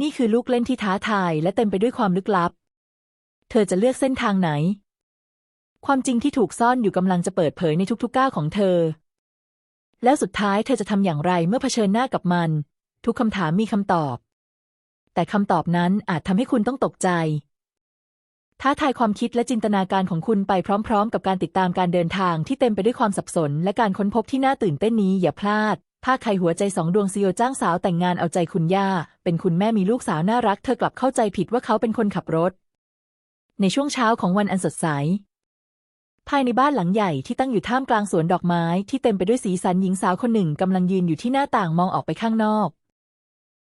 นี่คือลูกเล่นที่ท้าทายและเต็มไปด้วยความลึกลับ เธอจะเลือกเส้นทางไหน ความจริงที่ถูกซ่อนอยู่กำลังจะเปิดเผยในทุกๆก้าวของเธอ แล้วสุดท้ายเธอจะทำอย่างไรเมื่อเผชิญหน้ากับมัน ทุกคำถามมีคำตอบ แต่คำตอบนั้นอาจทำให้คุณต้องตกใจ ท้าทายความคิดและจินตนาการของคุณไปพร้อม ๆ กับการติดตามการเดินทางที่เต็มไปด้วยความสับสน และการค้นพบที่น่าตื่นเต้นนี้อย่าพลาด ภาคไขหัวใจสองดวงซีโอจ้างสาวแต่งงานเอาใจคุณย่า เป็นคุณแม่มีลูกสาวน่ารัก เธอกลับเข้าใจผิดว่าเขาเป็นคนขับรถ ในช่วงเช้าของวันอันสดใส ภายในบ้านหลังใหญ่ที่ตั้งอยู่ท่ามกลางสวนดอกไม้ที่เต็มไปด้วยสีสันหญิงสาวคนหนึ่งกำลังยืนอยู่ที่หน้าต่างมองออกไปข้างนอก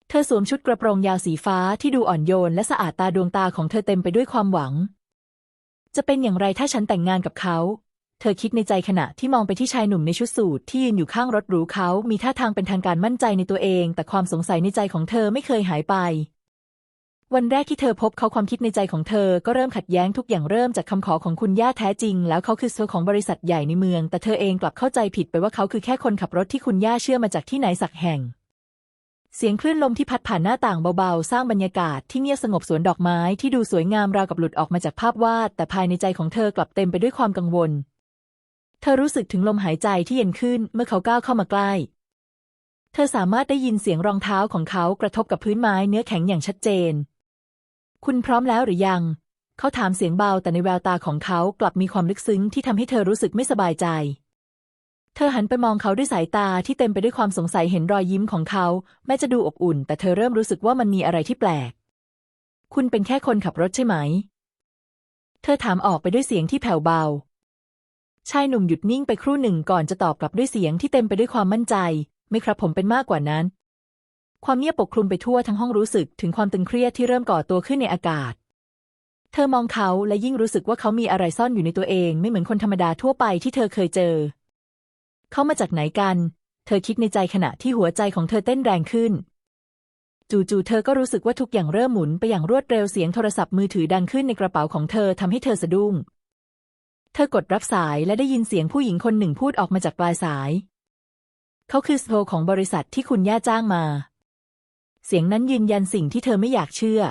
เธอสวมชุดกระโปรงยาวสีฟ้าที่ดูอ่อนโยนและสะอาดตาดวงตาของเธอเต็มไปด้วยความหวัง จะเป็นอย่างไรถ้าฉันแต่งงานกับเขา เธอคิดในใจขณะที่มองไปที่ชายหนุ่มในชุดสูทที่ยืนอยู่ข้างรถหรูเขา มีท่าทางเป็นทางการมั่นใจในตัวเอง แต่ความสงสัยในใจของเธอไม่เคยหายไป วันแรกที่เธอพบเขาความคิดในใจของเธอก็เริ่มขัดแย้งทุกอย่างเริ่มจากคำขอของคุณย่าแท้จริง แล้วเขาคือเซอร์ของบริษัทใหญ่ในเมือง แต่เธอเองกลับเข้าใจผิดไปว่าเขาคือแค่คนขับรถที่คุณย่าเชื่อมาจากที่ไหนสักแห่งเสียงคลื่นลมที่พัดผ่านหน้าต่างเบาๆ สร้างบรรยากาศที่เงียบสงบสวนดอกไม้ที่ดูสวยงามราวกับหลุดออกมาจากภาพวาด แต่ภายในใจของเธอกลับเต็มไปด้วยความกังวล เธอรู้สึกถึงลมหายใจที่เย็นขึ้นเมื่อเขาก้าวเข้ามาใกล้ เธอสามารถได้ยินเสียงรองเท้าของเขากระทบกับพื้นไม้เนื้อแข็งอย่างชัดเจน คุณพร้อมแล้วหรือยัง เขาถามเสียงเบาแต่ในแววตาของเขากลับมีความลึกซึ้งที่ทำให้เธอรู้สึกไม่สบายใจ เธอหันไปมองเขาด้วยสายตาที่เต็มไปด้วยความสงสัยเห็นรอยยิ้มของเขา แม้จะดูอบอุ่น แต่เธอเริ่มรู้สึกว่ามันมีอะไรที่แปลก คุณเป็นแค่คนขับรถใช่ไหม เธอถามออกไปด้วยเสียงที่แผ่วเบา ชายหนุ่มหยุดนิ่งไปครู่หนึ่งก่อนจะตอบกลับด้วยเสียงที่เต็มไปด้วยความมั่นใจ ไม่ครับผมเป็นมากกว่านั้น ความเงียบปกคลุมไปทั่วทั้งห้องรู้สึกถึงความตึงเครียดที่เริ่มก่อตัวขึ้นในอากาศ เธอมองเขาและยิ่งรู้สึกว่าเขามีอะไรซ่อนอยู่ในตัวเองไม่เหมือนคนธรรมดาทั่วไปที่เธอเคยเจอ เขามาจากไหนกัน เธอคิดในใจขณะที่หัวใจของเธอเต้นแรงขึ้น จู่ๆเธอก็รู้สึกว่าทุกอย่างเริ่มหมุนไปอย่างรวดเร็วเสียงโทรศัพท์มือถือดังขึ้นในกระเป๋าของเธอทำให้เธอสะดุ้ง ธอกดรับสายและได้ยินเสียงผู้หญิงคนหนึ่งพูดออกมาจากปลายสาย เขาคือสโตของบริษัทที่คุณย่าจ้างมา เสียงนั้นยืนยันสิ่งที่เธอไม่อยากเชื่อ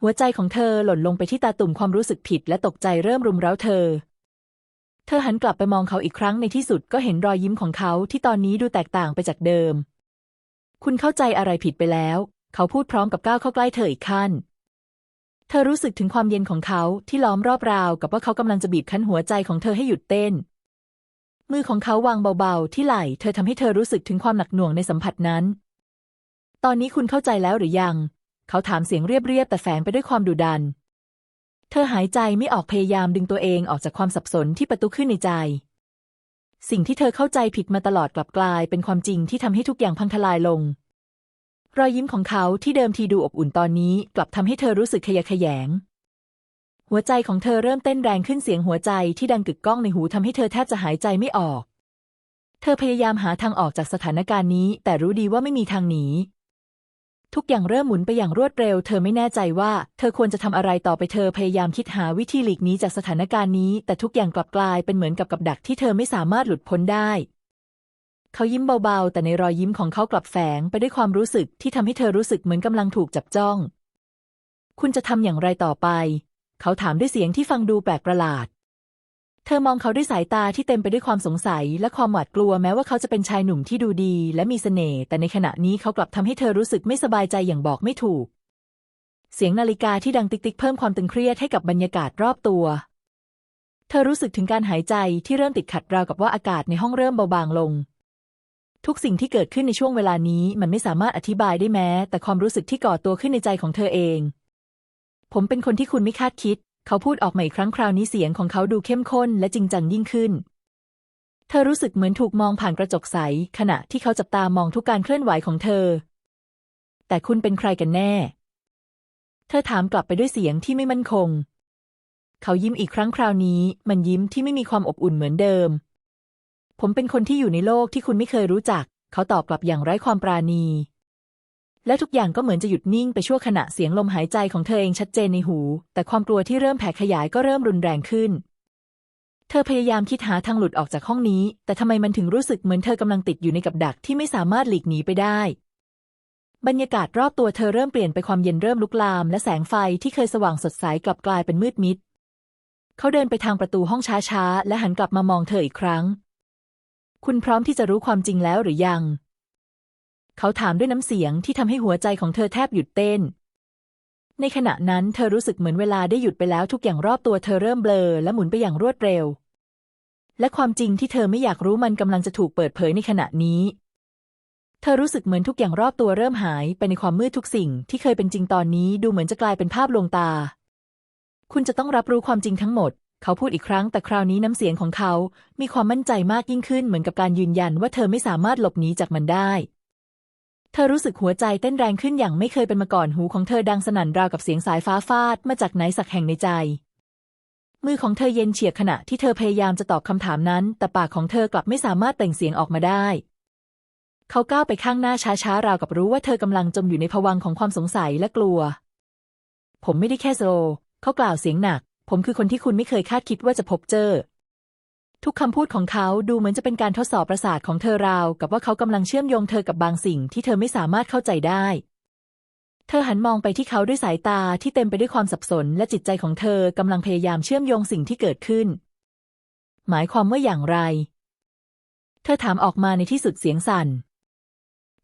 หัวใจของเธอหล่นลงไปที่ตาตุ่มความรู้สึกผิดและตกใจเริ่มรุมเร้าเธอ เธอหันกลับไปมองเขาอีกครั้งในที่สุดก็เห็นรอยยิ้มของเขาที่ตอนนี้ดูแตกต่างไปจากเดิม คุณเข้าใจอะไรผิดไปแล้ว เขาพูดพร้อมกับก้าวเข้าใกล้เธออีกขั้น เธอรู้สึกถึงความเย็นของเขาที่ล้อมรอบราวกับว่าเขากำลังจะบีบคั้นหัวใจของเธอให้หยุดเต้น มือของเขาวางเบาๆ ที่ไหล่ เธอทำให้เธอรู้สึกถึงความหนักหน่วงในสัมผัสนั้น ตอนนี้คุณเข้าใจแล้วหรือยัง เขาถามเสียงเรียบๆแต่แฝงไปด้วยความดุดัน เธอหายใจไม่ออกพยายามดึงตัวเองออกจากความสับสนที่ประตูขึ้นในใจ สิ่งที่เธอเข้าใจผิดมาตลอดกลับกลาย เป็นความจริงที่ทำให้ทุกอย่างพังทลายลง รอยยิ้มของเขาที่เดิมทีดูอบอุ่นตอนนี้ กลับทำให้เธอรู้สึกขยะแขยง หัวใจของเธอเริ่มเต้นแรงขึ้นเสียงหัวใจที่ดังกึกก้องในหูทำให้เธอแทบจะหายใจไม่ออก เธอพยายามหาทางออกจากสถานการณ์นี้ แต่รู้ดีว่าไม่มีทางหนี ทุกอย่างเริ่มหมุนไปอย่างรวดเร็ว เธอไม่แน่ใจว่า เธอควรจะทำอะไรต่อไปเธอพยายามคิดหาวิธีหลีกหนีจากสถานการณ์นี้ แต่ทุกอย่างกลับกลายเป็นเหมือนกับกับดักที่เธอไม่สามารถหลุดพ้นได้ เขายิ้มเบาๆ แต่ในรอยยิ้มของเขากลับแฝงไปด้วยความรู้สึกที่ทำให้เธอรู้สึกเหมือนกำลังถูกจับจ้อง คุณจะทำอย่างไรต่อไป เขาถามด้วยเสียงที่ฟังดูแปลกประหลาด เธอมองเขาด้วยสายตาที่เต็มไปด้วยความสงสัยและความหวาดกลัวแม้ว่าเขาจะเป็นชายหนุ่มที่ดูดี และมีเสน่ห์แต่ในขณะนี้เขากลับทำให้เธอรู้สึกไม่สบายใจอย่างบอกไม่ถูก เสียงนาฬิกาที่ดังติ๊กๆเพิ่มความตึงเครียดให้กับบรรยากาศรอบตัวเธอรู้สึกถึงการหายใจที่เริ่มติดขัดราวกับว่าอากาศในห้องเริ่มเบาบางลง ทุกสิ่งที่เกิดขึ้นในช่วงเวลานี้มันไม่สามารถอธิบายได้แม้ แต่ความรู้สึกที่ก่อตัวขึ้นในใจของเธอเอง ผมเป็นคนที่คุณไม่คาดคิด เขาพูดออกมาอีกครั้งคราวนี้เสียงของเขาดูเข้มข้นและจริงจังยิ่งขึ้น เธอรู้สึกเหมือนถูกมองผ่านกระจกใส ขณะที่เขาจับตามองทุกการเคลื่อนไหวของเธอ แต่คุณเป็นใครกันแน่ เธอถามกลับไปด้วยเสียงที่ไม่มั่นคง เขายิ้มอีกครั้งคราวนี้ มันยิ้มที่ไม่มีความอบอุ่นเหมือนเดิม ผมเป็นคนที่อยู่ในโลกที่คุณไม่เคยรู้จัก เขาตอบกลับอย่างไร้ความปราณี และทุกอย่างก็เหมือนจะหยุดนิ่งไปชั่วขณะเสียงลมหายใจของเธอเองชัดเจนในหู แต่ความกลัวที่เริ่มแผ่ขยายก็เริ่มรุนแรงขึ้น เธอพยายามคิดหาทางหลุดออกจากห้องนี้ แต่ทำไมมันถึงรู้สึกเหมือนเธอกำลังติดอยู่ในกับดักที่ไม่สามารถหลีกหนีไปได้บรรยากาศรอบตัวเธอเริ่มเปลี่ยนไปความเย็นเริ่มลุกลาม และแสงไฟที่เคยสว่างสดใสกลับกลายเป็นมืดมิด เขาเดินไปทางประตูห้องช้าๆ และหันกลับมามองเธออีกครั้ง คุณพร้อมที่จะรู้ความจริงแล้วหรือยัง เขาถามด้วยน้ำเสียงที่ทำให้หัวใจของเธอแทบหยุดเต้น ในขณะนั้นเธอรู้สึกเหมือนเวลาได้หยุดไปแล้วทุกอย่างรอบตัวเธอเริ่มเบลอและหมุนไปอย่างรวดเร็ว และความจริงที่เธอไม่อยากรู้มันกำลังจะถูกเปิดเผยในขณะนี้ เธอรู้สึกเหมือนทุกอย่างรอบตัวเริ่มหายไปในความมืดทุกสิ่งที่เคยเป็นจริงตอนนี้ดูเหมือนจะกลายเป็นภาพลวงตา คุณจะต้องรับรู้ความจริงทั้งหมด เขาพูดอีกครั้งแต่คราวนี้น้ำเสียงของเขา มีความมั่นใจมากยิ่งขึ้นเหมือนกับการยืนยันว่าเธอไม่สามารถหลบหนีจากมันได้ เธอรู้สึกหัวใจเต้นแรงขึ้นอย่างไม่เคยเป็นมาก่อนหูของเธอดังสนั่นราวกับเสียงสายฟ้าฟาดมาจากไหนสักแห่งในใจ มือของเธอเย็นเฉียบขณะที่เธอพยายามจะตอบคำถามนั้น แต่ปากของเธอกลับไม่สามารถเปล่งเสียงออกมาได้ เขาก้าวไปข้างหน้าช้าๆราวกับรู้ว่าเธอกำลังจมอยู่ในภวังค์ของความสงสัยและกลัว ผมไม่ได้แค่โซเขากล่าวเสียงหนัก ผมคือคนที่คุณไม่เคยคาดคิดว่าจะพบเจอ ทุกคำพูดของเขาดูเหมือนจะเป็นการทดสอบประสาทของเธอราว กับว่าเขากำลังเชื่อมโยงเธอกับบางสิ่งที่เธอไม่สามารถเข้าใจได้ เธอหันมองไปที่เขาด้วยสายตาที่เต็มไปด้วยความสับสน และจิตใจของเธอกำลังพยายามเชื่อมโยงสิ่งที่เกิดขึ้น หมายความว่าอย่างไร เธอถามออกมาในที่สุดเสียงสั่น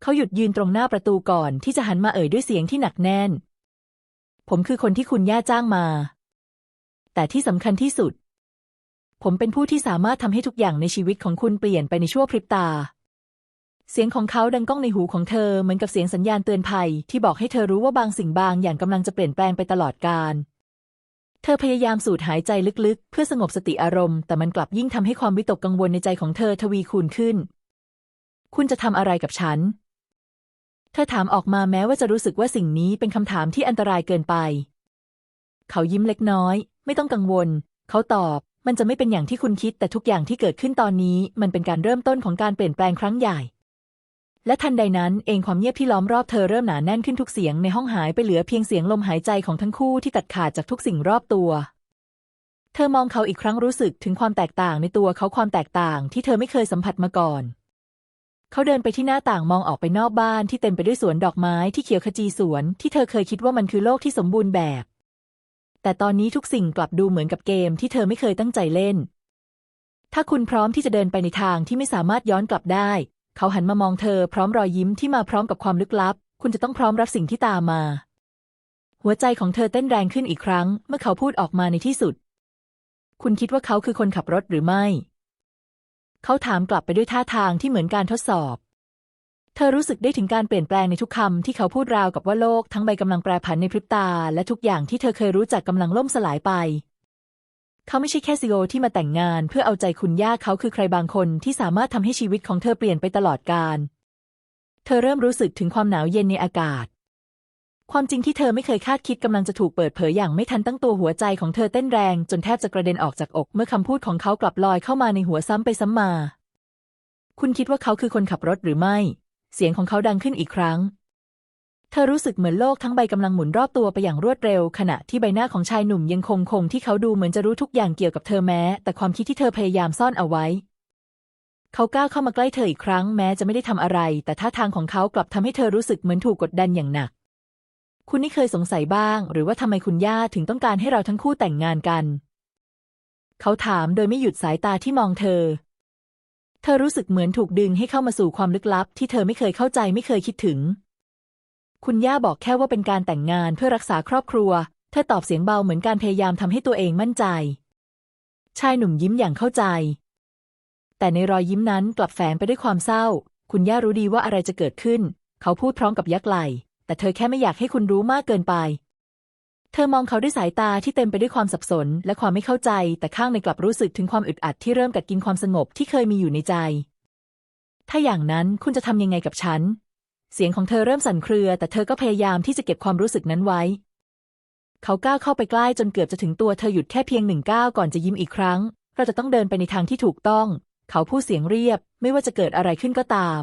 เขาหยุดยืนตรงหน้าประตูก่อนที่จะหันมาเอ่ยด้วยเสียงที่หนักแน่น ผมคือคนที่คุณย่าจ้างมา แต่ที่สำคัญที่สุด ผมเป็นผู้ที่สามารถทำให้ทุกอย่างในชีวิตของคุณเปลี่ยนไปในชั่วพริบตา เสียงของเขาดังก้องในหูของเธอเหมือนกับเสียงสัญญาณเตือนภัย ที่บอกให้เธอรู้ว่าบางสิ่งบางอย่างกำลังจะเปลี่ยนแปลงไปตลอดกาลเธอพยายามสูดหายใจลึกๆ เพื่อสงบสติอารมณ์ แต่มันกลับยิ่งทำให้ความวิตกกังวลในใจของเธอทวีคูณขึ้น คุณจะทำอะไรกับฉัน เธอถามออกมาแม้ว่าจะรู้สึกว่าสิ่งนี้เป็นคำถามที่อันตรายเกินไป เขายิ้มเล็กน้อย ไม่ต้องกังวล เขาตอบ มันจะไม่เป็นอย่างที่คุณคิด แต่ทุกอย่างที่เกิดขึ้นตอนนี้ มันเป็นการเริ่มต้นของการเปลี่ยนแปลงครั้งใหญ่ และทันใดนั้นเองความเงียบที่ล้อมรอบเธอเริ่มหนาแน่นขึ้นทุกเสียงในห้องหายไปเหลือเพียงเสียงลมหายใจของทั้งคู่ที่ตัดขาดจากทุกสิ่งรอบตัว เธอมองเขาอีกครั้งรู้สึกถึงความแตกต่างในตัวเขาความแตกต่างที่เธอไม่เคยสัมผัสมาก่อนเขาเดินไปที่หน้าต่างมองออกไปนอกบ้านที่เต็มไปด้วยสวนดอกไม้ที่เขียวขจีสวนที่เธอเคยคิดว่ามันคือโลกที่สมบูรณ์แบบ แต่ตอนนี้ทุกสิ่งกลับดูเหมือนกับเกมที่เธอไม่เคยตั้งใจเล่น ถ้าคุณพร้อมที่จะเดินไปในทางที่ไม่สามารถย้อนกลับได้ เขาหันมามองเธอพร้อมรอยยิ้มที่มาพร้อมกับความลึกลับ คุณจะต้องพร้อมรับสิ่งที่ตามมา หัวใจของเธอเต้นแรงขึ้นอีกครั้ง เมื่อเขาพูดออกมาในที่สุด คุณคิดว่าเขาคือคนขับรถหรือไม่ เขาถามกลับไปด้วยท่าทางที่เหมือนการทดสอบ เธอรู้สึกได้ถึงการเปลี่ยนแปลงในทุกคำที่เขาพูดราวกับว่าโลกทั้งใบกำลังแปรผันในพริบตา และทุกอย่างที่เธอเคยรู้จักกำลังล่มสลายไป เขาไม่ใช่แค่ซีโอที่มาแต่งงาน เพื่อเอาใจคุณย่าเขาคือใครบางคนที่สามารถทำให้ชีวิตของเธอเปลี่ยนไปตลอดกาลเธอเริ่มรู้สึกถึงความหนาวเย็นในอากาศ ความจริงที่เธอไม่เคยคาดคิดกำลังจะถูกเปิดเผยอย่างไม่ทันตั้งตัวหัวใจของเธอเต้นแรงจนแทบจะกระเด็นออกจากอก เมื่อคำพูดของเขากลับลอยเข้ามาในหัวซ้ำไปซ้ำมา คุณคิดว่าเขาคือคนขับรถหรือไม่ เสียงของเขาดังขึ้นอีกครั้ง เธอรู้สึกเหมือนโลกทั้งใบกำลังหมุนรอบตัวไปอย่างรวดเร็ว ขณะที่ใบหน้าของชายหนุ่มยังคงคงที่เขาดูเหมือนจะรู้ทุกอย่างเกี่ยวกับเธอแม้ แต่ความคิดที่เธอพยายามซ่อนเอาไว้ เขาก้าวเข้ามาใกล้เธออีกครั้งแม้จะไม่ได้ทำอะไร แต่ท่าทางของเขากลับทำให้เธอรู้สึกเหมือนถูกกดดันอย่างหนัก คุณนี่เคยสงสัยบ้าง หรือว่าทำไมคุณย่าถึงต้องการให้เราทั้งคู่แต่งงานกัน เขาถามโดยไม่หยุดสายตาที่มองเธอ เธอรู้สึกเหมือนถูกดึงให้เข้ามาสู่ความลึกลับ ที่เธอไม่เคยเข้าใจไม่เคยคิดถึง คุณย่าบอกแค่ว่าเป็นการแต่งงานเพื่อรักษาครอบครัว เธอตอบเสียงเบาเหมือนการพยายามทำให้ตัวเองมั่นใจ ชายหนุ่มยิ้มอย่างเข้าใจ แต่ในรอยยิ้มนั้นกลับแฝงไปด้วยความเศร้า คุณย่ารู้ดีว่าอะไรจะเกิดขึ้น เขาพูดพร้อมกับยักไหล่แต่เธอแค่ไม่อยากให้คุณรู้มากเกินไป เธอมองเขาด้วยสายตาที่เต็มไปด้วยความสับสน และความไม่เข้าใจ แต่ข้างในกลับรู้สึกถึงความอึดอัดที่เริ่มกัดกินความสงบที่เคยมีอยู่ในใจ ถ้าอย่างนั้นคุณจะทำยังไงกับฉัน เสียงของเธอเริ่มสั่นเครือ แต่เธอก็พยายามที่จะเก็บความรู้สึกนั้นไว้ เขาก้าวเข้าไปใกล้จนเกือบจะถึงตัวเธอหยุดแค่เพียงหนึ่งก้าวก่อนจะยิ้มอีกครั้ง เราจะต้องเดินไปในทางที่ถูกต้อง เขาพูดเสียงเรียบ ไม่ว่าจะเกิดอะไรขึ้นก็ตาม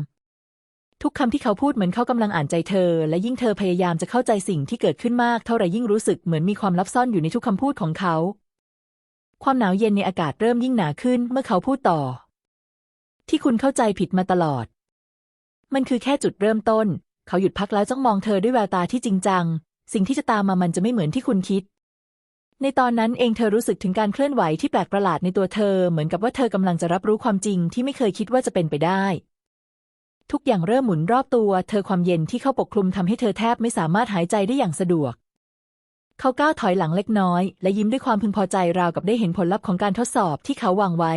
ทุกคำที่เขาพูดเหมือนเขากำลังอ่านใจเธอ และยิ่งเธอพยายามจะเข้าใจสิ่งที่เกิดขึ้นมากเท่าไรยิ่งรู้สึกเหมือนมีความลับซ่อนอยู่ในทุกคำพูดของเขา ความหนาวเย็นในอากาศเริ่มยิ่งหนาขึ้นเมื่อเขาพูดต่อ ที่คุณเข้าใจผิดมาตลอด มันคือแค่จุดเริ่มต้น เขาหยุดพักแล้วจ้องมองเธอด้วยแววตาที่จริงจัง สิ่งที่จะตามมามันจะไม่เหมือนที่คุณคิด ในตอนนั้นเองเธอรู้สึกถึงการเคลื่อนไหวที่แปลกประหลาดในตัวเธอ เหมือนกับว่าเธอกำลังจะรับรู้ความจริงที่ไม่เคยคิดว่าจะเป็นไปได้ ทุกอย่างเริ่มหมุนรอบตัว เธอความเย็นที่เข้าปกคลุมทำให้เธอแทบไม่สามารถหายใจได้อย่างสะดวก เขาก้าวถอยหลังเล็กน้อย และยิ้มด้วยความพึงพอใจราวกับได้เห็นผลลัพธ์ของการทดสอบที่เขาวางไว้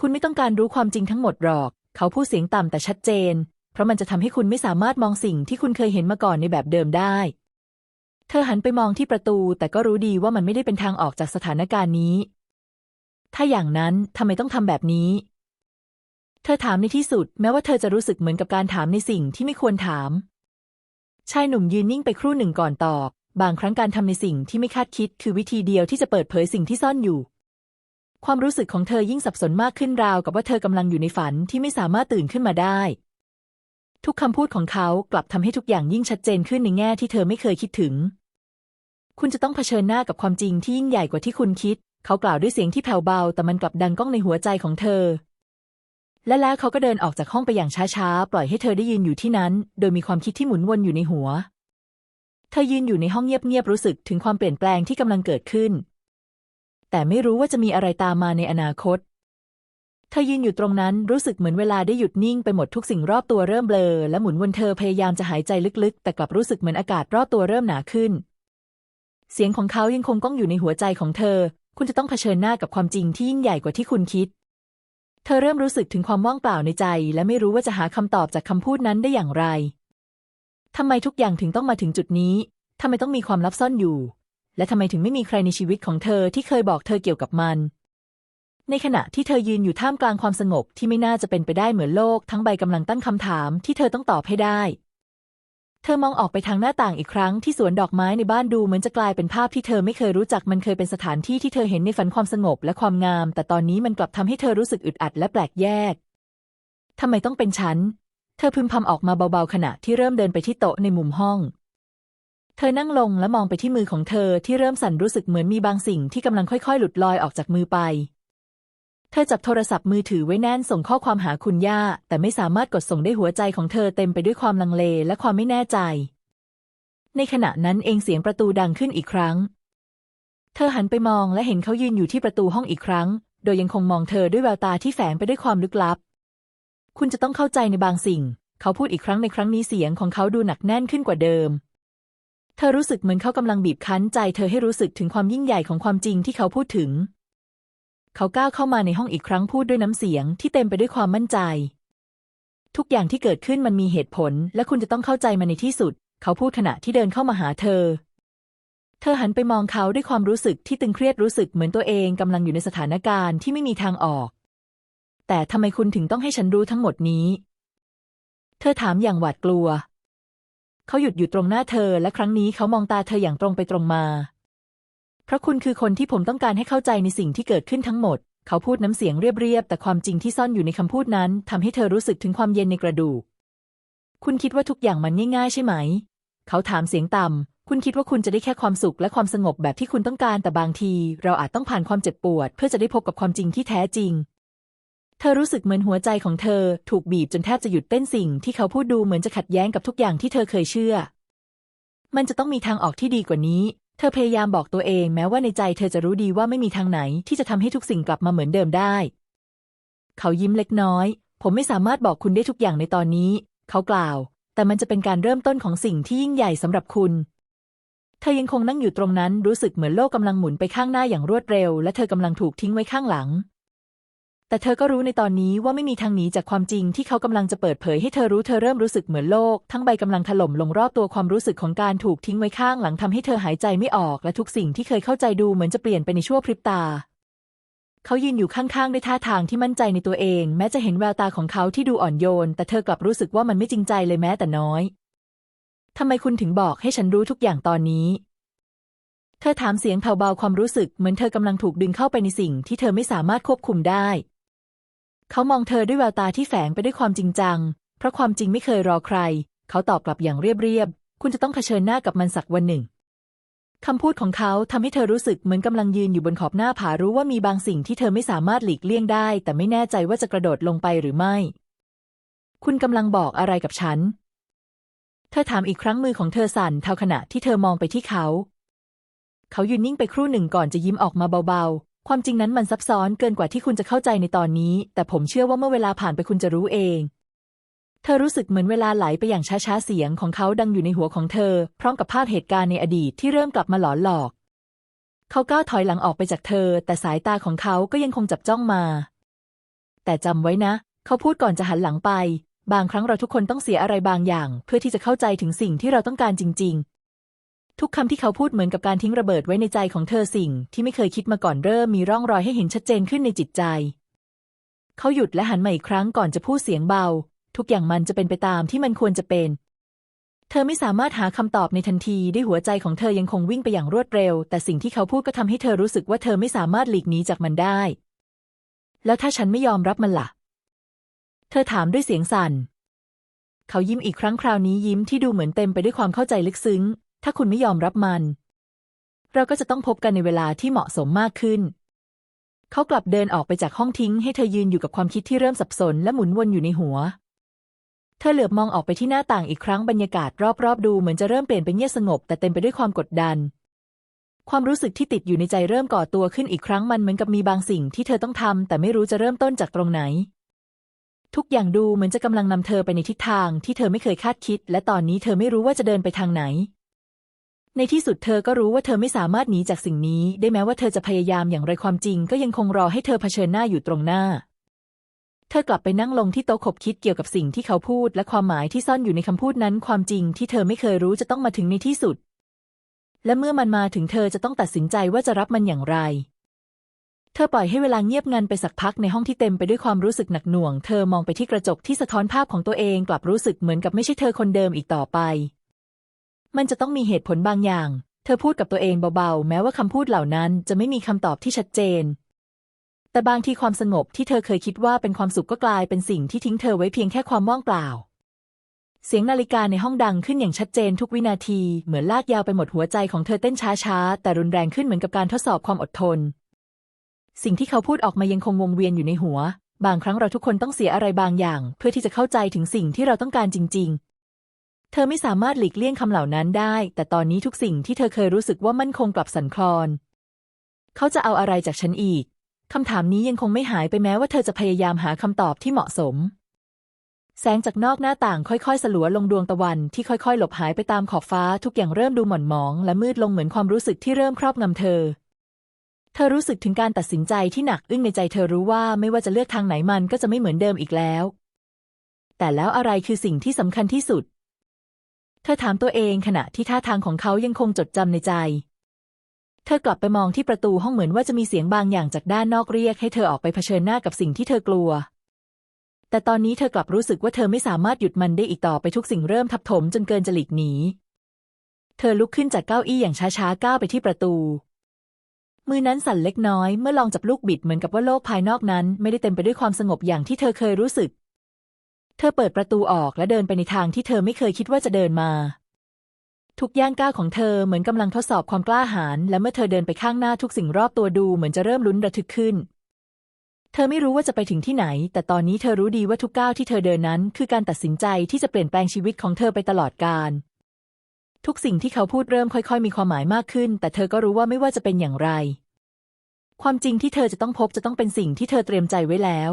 คุณไม่ต้องการรู้ความจริงทั้งหมดหรอก เขาพูดเสียงต่ำแต่ชัดเจน เพราะมันจะทำให้คุณไม่สามารถมองสิ่งที่คุณเคยเห็นมาก่อนในแบบเดิมได้ เธอหันไปมองที่ประตู แต่ก็รู้ดีว่ามันไม่ได้เป็นทางออกจากสถานการณ์นี้ ถ้าอย่างนั้นทำไมต้องทำแบบนี้ เธอถามในที่สุดแม้ว่าเธอจะรู้สึกเหมือนกับการถามในสิ่งที่ไม่ควรถาม ชายหนุ่มยืนนิ่งไปครู่หนึ่งก่อนตอบ บางครั้งการทำในสิ่งที่ไม่คาดคิด คือวิธีเดียวที่จะเปิดเผยสิ่งที่ซ่อนอยู่ ความรู้สึกของเธอยิ่งสับสนมากขึ้นราวกับว่าเธอกำลังอยู่ในฝันที่ไม่สามารถตื่นขึ้นมาได้ ทุกคำพูดของเขากลับทำให้ทุกอย่างยิ่งชัดเจนขึ้นในแง่ที่เธอไม่เคยคิดถึง คุณจะต้องเผชิญหน้ากับความจริงที่ยิ่งใหญ่กว่าที่คุณคิด เขากล่าวด้วยเสียงที่แผ่วเบา แต่มันกลับดังก้องในหัวใจของเธอ และแล้วเขาก็เดินออกจากห้องไปอย่างช้าๆ ปล่อยให้เธอได้ยืนอยู่ที่นั้น โดยมีความคิดที่หมุนวนอยู่ในหัว เธอยืนอยู่ในห้องเงียบๆรู้สึกถึงความเปลี่ยนแปลงที่กำลังเกิดขึ้น แต่ไม่รู้ว่าจะมีอะไรตามมาในอนาคต เธอยืนอยู่ตรงนั้นรู้สึกเหมือนเวลาได้หยุดนิ่งไปหมดทุกสิ่งรอบตัวเริ่มเบลอ และหมุนวนเธอพยายามจะหายใจลึกๆ แต่กลับรู้สึกเหมือนอากาศรอบตัวเริ่มหนาขึ้น เสียงของเขายังคงก้องอยู่ในหัวใจของเธอ คุณจะต้องเผชิญหน้ากับความจริงที่ยิ่งใหญ่กว่าที่คุณคิด เธอเริ่มรู้สึกถึงความว่างเปล่าในใจ และไม่รู้ว่าจะหาคำตอบจากคำพูดนั้นได้อย่างไรทำไมทุกอย่างถึงต้องมาถึงจุดนี้ทำไมต้องมีความลับซ่อนอยู่ และทำไมถึงไม่มีใครในชีวิตของเธอที่เคยบอกเธอเกี่ยวกับมัน ในขณะที่เธอยืนอยู่ท่ามกลางความสงบที่ไม่น่าจะเป็นไปได้เหมือนโลก ทั้งใบกำลังตั้งคำถามที่เธอต้องตอบให้ได้ เธอมองออกไปทางหน้าต่างอีกครั้งที่สวนดอกไม้ในบ้านดูเหมือนจะกลายเป็นภาพที่เธอไม่เคยรู้จักมันเคยเป็นสถานที่ที่เธอเห็นในฝันความสงบและความงาม แต่ตอนนี้มันกลับทำให้เธอรู้สึกอึดอัดและแปลกแยกทำไมต้องเป็นฉัน เธอพึมพำออกมาเบาๆขณะที่เริ่มเดินไปที่โต๊ะในมุมห้อง เธอนั่งลงและมองไปที่มือของเธอที่เริ่มสั่นรู้สึกเหมือนมีบางสิ่งที่กำลังค่อยๆ หลุดลอยออกจากมือไป เธอจับโทรศัพท์มือถือไว้แน่นส่งข้อความหาคุณย่า แต่ไม่สามารถกดส่งได้หัวใจของเธอเต็มไปด้วยความลังเลและความไม่แน่ใจ ในขณะนั้นเองเสียงประตูดังขึ้นอีกครั้ง เธอหันไปมองและเห็นเขายืนอยู่ที่ประตูห้องอีกครั้ง โดยยังคงมองเธอด้วยแววตาที่แฝงไปด้วยความลึกลับ คุณจะต้องเข้าใจในบางสิ่ง เขาพูดอีกครั้งในครั้งนี้เสียงของเขาดูหนักแน่นขึ้นกว่าเดิม เธอรู้สึกเหมือนเขากำลังบีบคั้นใจเธอให้รู้สึกถึงความยิ่งใหญ่ของความจริงที่เขาพูดถึง เขาก้าวเข้ามาในห้องอีกครั้งพูดด้วยน้ำเสียงที่เต็มไปด้วยความมั่นใจ ทุกอย่างที่เกิดขึ้นมันมีเหตุผล และคุณจะต้องเข้าใจมันในที่สุด เขาพูดขณะที่เดินเข้ามาหาเธอ เธอหันไปมองเขาด้วยความรู้สึกที่ตึงเครียดรู้สึกเหมือนตัวเองกำลังอยู่ในสถานการณ์ที่ไม่มีทางออก แต่ทำไมคุณถึงต้องให้ฉันรู้ทั้งหมดนี้ เธอถามอย่างหวาดกลัว เขาหยุดอยู่ตรงหน้าเธอ และครั้งนี้เขามองตาเธออย่างตรงไปตรงมา เพราะคุณคือคนที่ผมต้องการให้เข้าใจในสิ่งที่เกิดขึ้นทั้งหมด เขาพูดน้ำเสียงเรียบๆ แต่ความจริงที่ซ่อนอยู่ในคำพูดนั้นทำให้เธอรู้สึกถึงความเย็นในกระดูก คุณคิดว่าทุกอย่างมันง่ายๆ ใช่ไหม เขาถามเสียงต่ำ คุณคิดว่าคุณจะได้แค่ความสุขและความสงบแบบที่คุณต้องการ แต่บางที เราอาจต้องผ่านความเจ็บปวด เพื่อจะได้พบกับความจริงที่แท้จริง เธอรู้สึกเหมือนหัวใจของเธอ ถูกบีบจนแทบจะหยุดเต้นสิ่ง ที่เขาพูดดูเหมือนจะขัดแย้งกับทุกอย่างที่เธอเคยเชื่อ มันจะต้องมีทางออกที่ดีกว่านี้ ธอพยายามบอกตัวเองแม้ว่าในใจเธอจะรู้ดีว่าไม่มีทางไหนที่จะทำให้ทุกสิ่งกลับมาเหมือนเดิมได้ เขายิ้มเล็กน้อย ผมไม่สามารถบอกคุณได้ทุกอย่างในตอนนี้ เขากล่าว แต่มันจะเป็นการเริ่มต้นของสิ่งที่ยิ่งใหญ่สำหรับคุณ เธอยังคงนั่งอยู่ตรงนั้นรู้สึกเหมือนโลกกำลังหมุนไปข้างหน้าอย่างรวดเร็ว และเธอกำลังถูกทิ้งไว้ข้างหลัง แต่เธอก็รู้ในตอนนี้ว่าไม่มีทางหนีจากความจริงที่เขากำลังจะเปิดเผยให้เธอรู้เธอเริ่มรู้สึกเหมือนโลก ทั้งใบกำลังถล่มลงรอบตัวความรู้สึกของการถูกทิ้งไว้ข้างหลังทำให้เธอหายใจไม่ออก และทุกสิ่งที่เคยเข้าใจดูเหมือนจะเปลี่ยนไปในชั่วพริบตา เขายืนอยู่ข้างๆด้วยท่าทางที่มั่นใจในตัวเอง แม้จะเห็นแววตาของเขาที่ดูอ่อนโยน แต่เธอกลับรู้สึกว่ามันไม่จริงใจเลยแม้แต่น้อยทำไมคุณถึงบอกให้ฉันรู้ทุกอย่างตอนนี้เธอถามเสียงแผ่วเบาความรู้สึกเหมือนเธอกำลังถูกดึงเข้าไปในสิ่งที่เธอไม่สามารถควบคุมได้ เขามองเธอด้วยแววตาที่แฝงไปด้วยความจริงจัง เพราะความจริงไม่เคยรอใคร เขาตอบกลับอย่างเรียบๆ คุณจะต้องเผชิญหน้ากับมันสักวันหนึ่ง คำพูดของเขาทำให้เธอรู้สึกเหมือนกำลังยืนอยู่บนขอบหน้าผารู้ว่ามีบางสิ่งที่เธอไม่สามารถหลีกเลี่ยงได้ แต่ไม่แน่ใจว่าจะกระโดดลงไปหรือไม่ คุณกำลังบอกอะไรกับฉัน เธอถามอีกครั้งมือของเธอสั่นเท่าขณะที่เธอมองไปที่เขา เขายืนนิ่งไปครู่หนึ่งก่อนจะยิ้มออกมาเบาๆ ความจริงนั้นมันซับซ้อนเกินกว่าที่คุณจะเข้าใจในตอนนี้ แต่ผมเชื่อว่าเมื่อเวลาผ่านไปคุณจะรู้เอง เธอรู้สึกเหมือนเวลาไหลไปอย่างช้าๆเสียงของเขาดังอยู่ในหัวของเธอ พร้อมกับภาพเหตุการณ์ในอดีตที่เริ่มกลับมาหลอนหลอก เขาก้าวถอยหลังออกไปจากเธอ แต่สายตาของเขาก็ยังคงจับจ้องมา แต่จำไว้นะ เขาพูดก่อนจะหันหลังไป บางครั้งเราทุกคนต้องเสียอะไรบางอย่าง เพื่อที่จะเข้าใจถึงสิ่งที่เราต้องการจริง ๆ ทุกคำที่เขาพูดเหมือนกับการทิ้งระเบิดไว้ในใจของเธอสิ่ง ที่ไม่เคยคิดมาก่อนเริ่มมีร่องรอยให้เห็นชัดเจนขึ้นในจิตใจ เขาหยุดและหันมาอีกครั้งก่อนจะพูดเสียงเบา ทุกอย่างมันจะเป็นไปตามที่มันควรจะเป็น เธอไม่สามารถหาคำตอบในทันทีด้วยหัวใจของเธอยังคงวิ่งไปอย่างรวดเร็ว แต่สิ่งที่เขาพูดก็ทำให้เธอรู้สึกว่าเธอไม่สามารถหลีกหนีจากมันได้ แล้วถ้าฉันไม่ยอมรับมันล่ะ เธอถามด้วยเสียงสั่นเขายิ้มอีกครั้งคราวนี้ยิ้มที่ดูเหมือนเต็มไปด้วยความเข้าใจลึกซึ้ง ถ้าคุณไม่ยอมรับมัน เราก็จะต้องพบกันในเวลาที่เหมาะสมมากขึ้น เขากลับเดินออกไปจากห้องทิ้ง ให้เธอยืนอยู่กับความคิดที่เริ่มสับสนและหมุนวนอยู่ในหัว เธอเหลือบมองออกไปที่หน้าต่างอีกครั้งบรรยากาศรอบๆ ดูเหมือนจะเริ่มเปลี่ยนไปเงียบสงบ แต่เต็มไปด้วยความกดดัน ความรู้สึกที่ติดอยู่ในใจเริ่มก่อตัวขึ้นอีกครั้งมันเหมือนกับมีบางสิ่งที่เธอต้องทำแต่ไม่รู้จะเริ่มต้นจากตรงไหนทุกอย่างดูเหมือนจะกำลังนำเธอไปในทิศทางที่เธอไม่เคยคาดคิด และตอนนี้เธอไม่รู้ว่าจะเดินไปทางไหน ในที่สุดเธอก็รู้ว่าเธอไม่สามารถหนีจากสิ่งนี้ ได้แม้ว่าเธอจะพยายามอย่างไรความจริง ก็ยังคงรอให้เธอเผชิญหน้าอยู่ตรงหน้า เธอกลับไปนั่งลงที่โต๊ะขบคิดเกี่ยวกับสิ่งที่เขาพูด และความหมายที่ซ่อนอยู่ในคำพูดนั้น ความจริงที่เธอไม่เคยรู้จะต้องมาถึงในที่สุด และเมื่อมันมาถึงเธอจะต้องตัดสินใจว่าจะรับมันอย่างไร เธอปล่อยให้เวลาเงียบงันไปสักพักในห้องที่เต็มไปด้วยความรู้สึกหนักหน่วง เธอมองไปที่กระจกที่สะท้อนภาพของตัวเองกลับรู้สึกเหมือนกับไม่ใช่เธอคนเดิมอีกต่อไป มันจะต้องมีเหตุผลบางอย่าง เธอพูดกับตัวเองเบาๆ แม้ว่าคำพูดเหล่านั้นจะไม่มีคำตอบที่ชัดเจน แต่บางทีความสงบที่เธอเคยคิดว่าเป็นความสุขก็กลายเป็นสิ่งที่ทิ้งเธอไว้เพียงแค่ความว่างเปล่า เสียงนาฬิกาในห้องดังขึ้นอย่างชัดเจนทุกวินาที เหมือนลากยาวไปหมดหัวใจของเธอเต้นช้าๆ แต่รุนแรงขึ้นเหมือนกับการทดสอบความอดทน สิ่งที่เขาพูดออกมายังคงวงเวียนอยู่ในหัว บางครั้งเราทุกคนต้องเสียอะไรบางอย่าง เพื่อที่จะเข้าใจถึงสิ่งที่เราต้องการจริงๆ เธอไม่สามารถหลีกเลี่ยงคำเหล่านั้นได้ แต่ตอนนี้ทุกสิ่งที่เธอเคยรู้สึกว่ามั่นคงกลับสั่นคลอน เขาจะเอาอะไรจากฉันอีกคำถามนี้ยังคงไม่หายไปแม้ว่าเธอจะพยายามหาคำตอบที่เหมาะสม แสงจากนอกหน้าต่างค่อยๆ สลัวลงดวงตะวันที่ค่อยๆ หลบหายไปตามขอบฟ้าทุกอย่างเริ่มดูหม่นหมอง และมืดลงเหมือนความรู้สึกที่เริ่มครอบงำเธอ เธอรู้สึกถึงการตัดสินใจที่หนักอึ้งในใจเธอรู้ว่าไม่ว่าจะเลือกทางไหนมันก็จะไม่เหมือนเดิมอีกแล้ว แต่แล้วอะไรคือสิ่งที่สำคัญที่สุด เธอถามตัวเองขณะที่ท่าทางของเขายังคงจดจำในใจ เธอกลับไปมองที่ประตูห้องเหมือนว่าจะมีเสียงบางอย่างจากด้านนอกเรียกให้เธอออกไปเผชิญหน้ากับสิ่งที่เธอกลัว แต่ตอนนี้เธอกลับรู้สึกว่าเธอไม่สามารถหยุดมันได้อีกต่อไปทุกสิ่งเริ่มทับถมจนเกินจะหลีกหนี เธอลุกขึ้นจากเก้าอี้อย่างช้าๆก้าวไปที่ประตู มือนั้นสั่นเล็กน้อยเมื่อลองจับลูกบิดเหมือนกับว่าโลกภายนอกนั้น ไม่ได้เต็มไปด้วยความสงบอย่างที่เธอเคยรู้สึก ธอเปิดประตูออกและเดินไปในทางที่เธอไม่เคยคิดว่าจะเดินมา ทุกย่างก้าวของเธอเหมือนกำลังทดสอบความกล้าหาญและเมื่อเธอเดินไปข้างหน้าทุกสิ่งรอบตัวดูเหมือนจะเริ่มลุ้นระทึกขึ้น เธอไม่รู้ว่าจะไปถึงที่ไหน แต่ตอนนี้เธอรู้ดีว่าทุกก้าวที่เธอเดินนั้น คือการตัดสินใจที่จะเปลี่ยนแปลงชีวิตของเธอไปตลอดกาลทุกสิ่งที่เขาพูดเริ่มค่อยๆ มีความหมายมากขึ้น แต่เธอก็รู้ว่าไม่ว่าจะเป็นอย่างไร ความจริงที่เธอจะต้องพบจะต้องเป็นสิ่งที่เธอเตรียมใจไว้แล้ว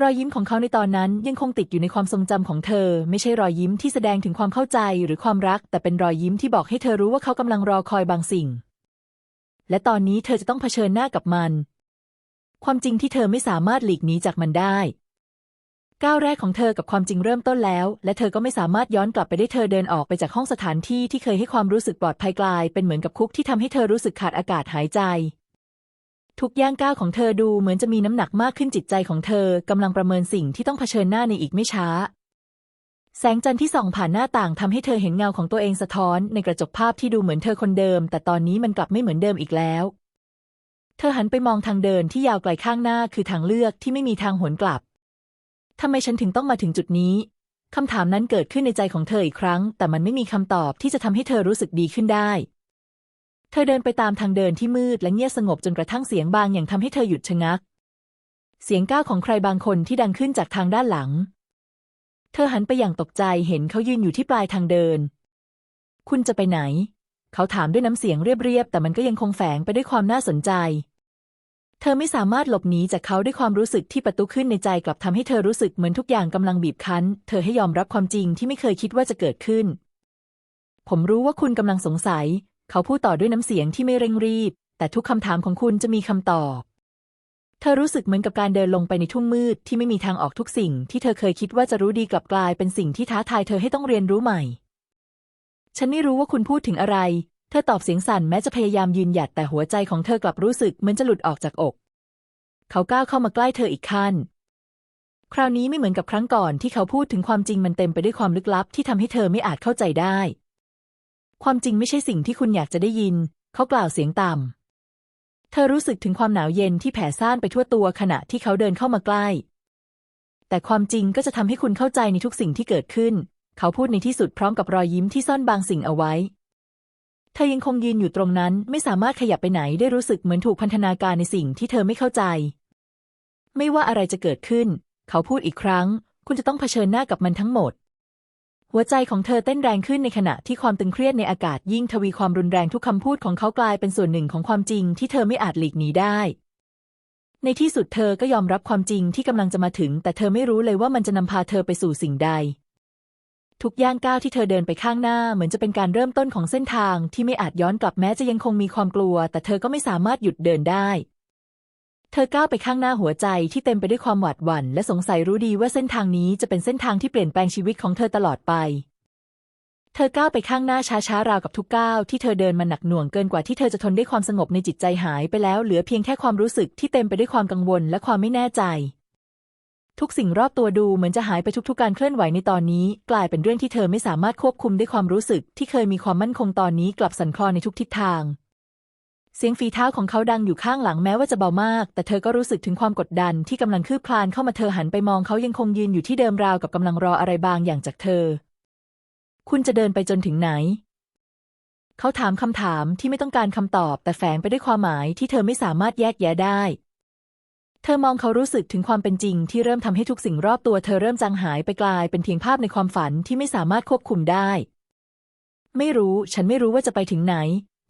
รอยยิ้มของเขาในตอนนั้นยังคงติดอยู่ในความทรงจำของเธอ ไม่ใช่รอยยิ้มที่แสดงถึงความเข้าใจหรือความรัก แต่เป็นรอยยิ้มที่บอกให้เธอรู้ว่าเขากำลังรอคอยบางสิ่ง และตอนนี้เธอจะต้องเผชิญหน้ากับมัน ความจริงที่เธอไม่สามารถหลีกหนีจากมันได้ ก้าวแรกของเธอกับความจริงเริ่มต้นแล้ว และเธอก็ไม่สามารถย้อนกลับไปได้เธอเดินออกไปจากห้องสถานที่ที่เคยให้ความรู้สึกปลอดภัยกลาย เป็นเหมือนกับคุกที่ทำให้เธอรู้สึกขาดอากาศหายใจ ทุกย่างก้าวของเธอดูเหมือนจะมีน้ำหนักมากขึ้นจิตใจของเธอกำลังประเมินสิ่งที่ต้องเผชิญหน้าในอีกไม่ช้า แสงจันทร์ที่ส่องผ่านหน้าต่างทำให้เธอเห็นเงาของตัวเองสะท้อนในกระจกภาพที่ดูเหมือนเธอคนเดิม แต่ตอนนี้มันกลับไม่เหมือนเดิมอีกแล้ว เธอหันไปมองทางเดินที่ยาวไกลข้างหน้าคือทางเลือกที่ไม่มีทางหวนกลับทำไมฉันถึงต้องมาถึงจุดนี้คำถามนั้นเกิดขึ้นในใจของเธออีกครั้ง แต่มันไม่มีคำตอบที่จะทำให้เธอรู้สึกดีขึ้นได้ เธอเดินไปตามทางเดินที่มืดและเงียบสงบจนกระทั่งเสียงบางอย่างทำให้เธอหยุดชะงัก เสียงก้าวของใครบางคนที่ดังขึ้นจากทางด้านหลัง เธอหันไปอย่างตกใจเห็นเขายืนอยู่ที่ปลายทางเดิน คุณจะไปไหน เขาถามด้วยน้ำเสียงเรียบๆ แต่มันก็ยังคงแฝงไปด้วยความน่าสนใจ เธอไม่สามารถหลบหนีจากเขาด้วยความรู้สึกที่ประตุขึ้นในใจกลับทำให้เธอรู้สึกเหมือนทุกอย่างกำลังบีบคั้น เธอให้ยอมรับความจริงที่ไม่เคยคิดว่าจะเกิดขึ้นผมรู้ว่าคุณกำลังสงสัย เขาพูดต่อด้วยน้ำเสียงที่ไม่เร่งรีบ แต่ทุกคำถามของคุณจะมีคำตอบ เธอรู้สึกเหมือนกับการเดินลงไปในทุ่งมืดที่ไม่มีทางออกทุกสิ่ง ที่เธอเคยคิดว่าจะรู้ดีกลับกลายเป็นสิ่งที่ท้าทายเธอให้ต้องเรียนรู้ใหม่ ฉันไม่รู้ว่าคุณพูดถึงอะไร เธอตอบเสียงสั่นแม้จะพยายามยืนหยัดแต่หัวใจของเธอกลับรู้สึกเหมือนจะหลุดออกจากอก เขาก้าวเข้ามาใกล้เธออีกขั้นคราวนี้ไม่เหมือนกับครั้งก่อนที่เขาพูดถึงความจริงมันเต็มไปด้วยความลึกลับที่ทำให้เธอไม่อาจเข้าใจได้ ความจริงไม่ใช่สิ่งที่คุณอยากจะได้ยิน เขากล่าวเสียงต่ำ เธอรู้สึกถึงความหนาวเย็นที่แผ่ซ่านไปทั่วตัวขณะที่เขาเดินเข้ามาใกล้ แต่ความจริงก็จะทำให้คุณเข้าใจในทุกสิ่งที่เกิดขึ้น เขาพูดในที่สุดพร้อมกับรอยยิ้มที่ซ่อนบางสิ่งเอาไว้ เธอยังคงยืนอยู่ตรงนั้นไม่สามารถขยับไปไหนได้รู้สึกเหมือนถูกพันธนาการในสิ่งที่เธอไม่เข้าใจ ไม่ว่าอะไรจะเกิดขึ้น เขาพูดอีกครั้ง คุณจะต้องเผชิญหน้ากับมันทั้งหมด หัวใจของเธอเต้นแรงขึ้นในขณะที่ความตึงเครียดในอากาศยิ่งทวีความรุนแรงทุกคำพูดของเขากลายเป็นส่วนหนึ่งของความจริงที่เธอไม่อาจหลีกหนีได้ ในที่สุดเธอก็ยอมรับความจริงที่กำลังจะมาถึง แต่เธอไม่รู้เลยว่ามันจะนำพาเธอไปสู่สิ่งใด ทุกย่างก้าวที่เธอเดินไปข้างหน้าเหมือนจะเป็นการเริ่มต้นของเส้นทางที่ไม่อาจย้อนกลับแม้จะยังคงมีความกลัว แต่เธอก็ไม่สามารถหยุดเดินได้ เธอก้าวไปข้างหน้าหัวใจที่เต็มไปด้วยความหวาดหวั่นและสงสัยรู้ดีว่าเส้นทางนี้จะเป็นเส้นทางที่เปลี่ยนแปลงชีวิตของเธอตลอดไป เธอก้าวไปข้างหน้าช้าๆราวกับทุกก้าวที่เธอเดินมันหนักหน่วงเกินกว่าที่เธอจะทนได้ความสงบในจิตใจหายไปแล้วเหลือเพียงแค่ความรู้สึกที่เต็มไปด้วยความกังวลและความไม่แน่ใจ ทุกสิ่งรอบตัวดูเหมือนจะหายไปทุกๆการเคลื่อนไหวในตอนนี้ กลายเป็นเรื่องที่เธอไม่สามารถควบคุมได้ความรู้สึกที่เคยมีความมั่นคงตอนนี้กลับสั่นคลอนในทุกทิศทาง เสียงฝีเท้าของเขาดังอยู่ข้างหลังแม้ว่าจะเบามาก แต่เธอก็รู้สึกถึงความกดดันที่กำลังคืบคลานเข้ามาเธอหันไปมองเขายังคงยืนอยู่ที่เดิมราวกับกำลังรออะไรบางอย่างจากเธอ คุณจะเดินไปจนถึงไหน เขาถามคำถามที่ไม่ต้องการคำตอบ แต่แฝงไปด้วยความหมายที่เธอไม่สามารถแยกแยะได้ เธอมองเขารู้สึกถึงความเป็นจริง ที่เริ่มทำให้ทุกสิ่งรอบตัวเธอเริ่มจางหายไปกลายเป็นเพียงภาพในความฝันที่ไม่สามารถควบคุมได้ ไม่รู้ ฉันไม่รู้ว่าจะไปถึงไหน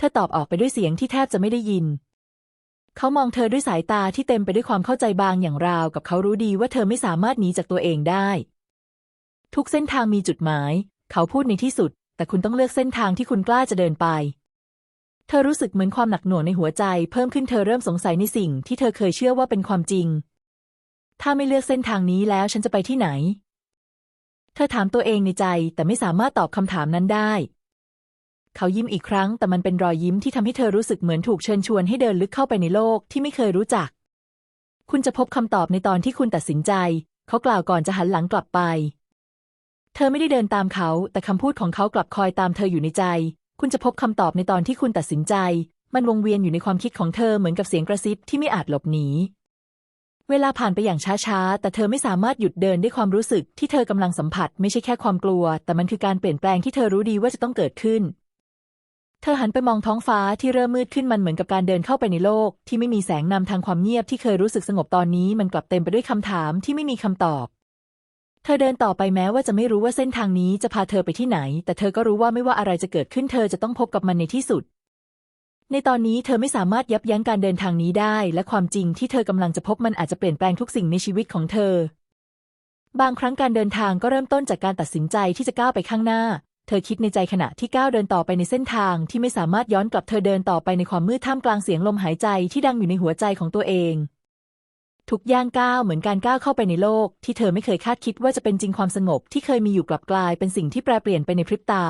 ธอตอบออกไปด้วยเสียงที่แทบจะไม่ได้ยิน เขามองเธอด้วยสายตาที่เต็มไปด้วยความเข้าใจบางอย่างราว กับเขารู้ดีว่าเธอไม่สามารถหนีจากตัวเองได้ ทุกเส้นทางมีจุดหมาย เขาพูดในที่สุด แต่คุณต้องเลือกเส้นทางที่คุณกล้าจะเดินไป เธอรู้สึกเหมือนความหนักหน่วงในหัวใจ เพิ่มขึ้นเธอเริ่มสงสัยในสิ่งที่เธอเคยเชื่อว่าเป็นความจริง ถ้าไม่เลือกเส้นทางนี้แล้วฉันจะไปที่ไหน เธอถามตัวเองในใจแต่ไม่สามารถตอบคำถามนั้นได้ เขายิ้มอีกครั้ง แต่มันเป็นรอยยิ้มที่ทำให้เธอรู้สึกเหมือนถูกเชิญชวนให้เดินลึกเข้าไปในโลกที่ไม่เคยรู้จัก คุณจะพบคำตอบในตอนที่คุณตัดสินใจ เขากล่าวก่อนจะหันหลังกลับไป เธอไม่ได้เดินตามเขา แต่คำพูดของเขากลับคอยตามเธออยู่ในใจ คุณจะพบคำตอบในตอนที่คุณตัดสินใจ มันวงเวียนอยู่ในความคิดของเธอเหมือนกับเสียงกระซิบที่ไม่อาจหลบหนี เวลาผ่านไปอย่างช้าๆ แต่เธอไม่สามารถหยุดเดินด้วยความรู้สึกที่เธอกำลังสัมผัส ไม่ใช่แค่ความกลัว แต่มันคือการเปลี่ยนแปลงที่เธอรู้ดีว่าจะต้องเกิดขึ้น เธอหันไปมองท้องฟ้าที่เริ่มมืดขึ้นมันเหมือนกับการเดินเข้าไปในโลก ที่ไม่มีแสงนำทางความเงียบที่เคยรู้สึกสงบตอนนี้มันกลับเต็มไปด้วยคำถามที่ไม่มีคำตอบ เธอเดินต่อไปแม้ว่าจะไม่รู้ว่าเส้นทางนี้จะพาเธอไปที่ไหน แต่เธอก็รู้ว่าไม่ว่าอะไรจะเกิดขึ้นเธอจะต้องพบกับมันในที่สุด ในตอนนี้เธอไม่สามารถยับยั้งการเดินทางนี้ได้ และความจริงที่เธอกำลังจะพบมันอาจจะเปลี่ยนแปลงทุกสิ่งในชีวิตของเธอ บางครั้งการเดินทางก็เริ่มต้นจากการตัดสินใจที่จะก้าวไปข้างหน้า เธอคิดในใจขณะที่ก้าวเดินต่อไปในเส้นทางที่ไม่สามารถย้อนกลับเธอเดินต่อไปในความมืดท่ามกลางเสียงลมหายใจที่ดังอยู่ในหัวใจของตัวเอง ทุกย่างก้าวเหมือนการก้าวเข้าไปในโลก ที่เธอไม่เคยคาดคิดว่าจะเป็นจริงความสงบที่เคยมีอยู่กลับกลายเป็นสิ่งที่แปรเปลี่ยนไปในพริบตา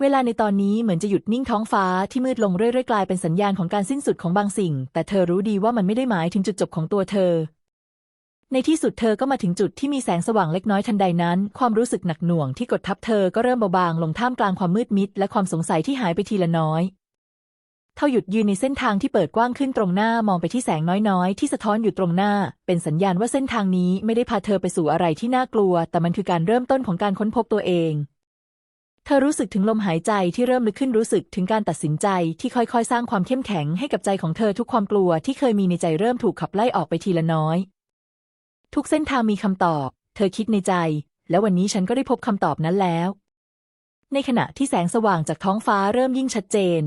เวลาในตอนนี้เหมือนจะหยุดนิ่งท้องฟ้าที่มืดลงเรื่อยๆกลายเป็นสัญญาณของการสิ้นสุดของบางสิ่ง แต่เธอรู้ดีว่ามันไม่ได้หมายถึงจุดจบของตัวเธอ ในที่สุดเธอก็มาถึงจุดที่มีแสงสว่างเล็กน้อยทันใดนั้น ความรู้สึกหนักหน่วงที่กดทับเธอก็เริ่มเบาบางลงท่ามกลางความมืดมิด และความสงสัยที่หายไปทีละน้อยเท่าหยุดยืนในเส้นทางที่เปิดกว้างขึ้นตรงหน้ามองไปที่แสงน้อยๆ ที่สะท้อนอยู่ตรงหน้า เป็นสัญญาณว่าเส้นทางนี้ไม่ได้พาเธอไปสู่อะไรที่น่ากลัว แต่มันคือการเริ่มต้นของการค้นพบตัวเอง เธอรู้สึกถึงลมหายใจที่เริ่มลึกขึ้นรู้สึกถึงการตัดสินใจที่ค่อยๆ สร้างความเข้มแข็งให้กับใจของเธอทุกความกลัวที่เคยมีในใจเริ่มถูกขับไล่ออกไปทีละน้อย ทุกเส้นทางมีคำตอบ เธอคิดในใจ แล้ววันนี้ฉันก็ได้พบคำตอบนั้นแล้ว ในขณะที่แสงสว่างจากท้องฟ้าเริ่มยิ่งชัดเจน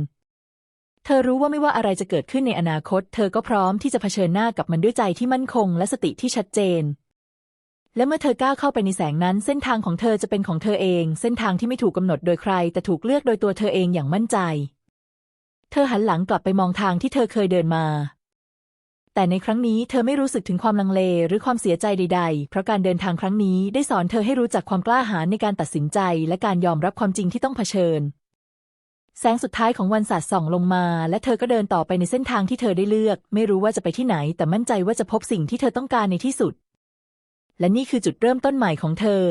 เธอรู้ว่าไม่ว่าอะไรจะเกิดขึ้นในอนาคต เธอก็พร้อมที่จะเผชิญหน้ากับมันด้วยใจที่มั่นคง และสติที่ชัดเจน และเมื่อเธอก้าวเข้าไปในแสงนั้น เส้นทางของเธอจะเป็นของเธอเอง เส้นทางที่ไม่ถูกกำหนดโดยใคร แต่ถูกเลือกโดยตัวเธอเองอย่างมั่นใจ เธอหันหลังกลับไปมองทางที่เธอเคยเดินมา แต่ในครั้งนี้เธอไม่รู้สึกถึงความลังเลหรือความเสียใจใด ๆ เพราะการเดินทางครั้งนี้ได้สอนเธอให้รู้จักความกล้าหาญในการตัดสินใจ และการยอมรับความจริงที่ต้องเผชิญ แสงสุดท้ายของวันสาดส่องลงมา และเธอก็เดินต่อไปในเส้นทางที่เธอได้เลือก ไม่รู้ว่าจะไปที่ไหน แต่มั่นใจว่าจะพบสิ่งที่เธอต้องการในที่สุด และนี่คือจุดเริ่มต้นใหม่ของเธอ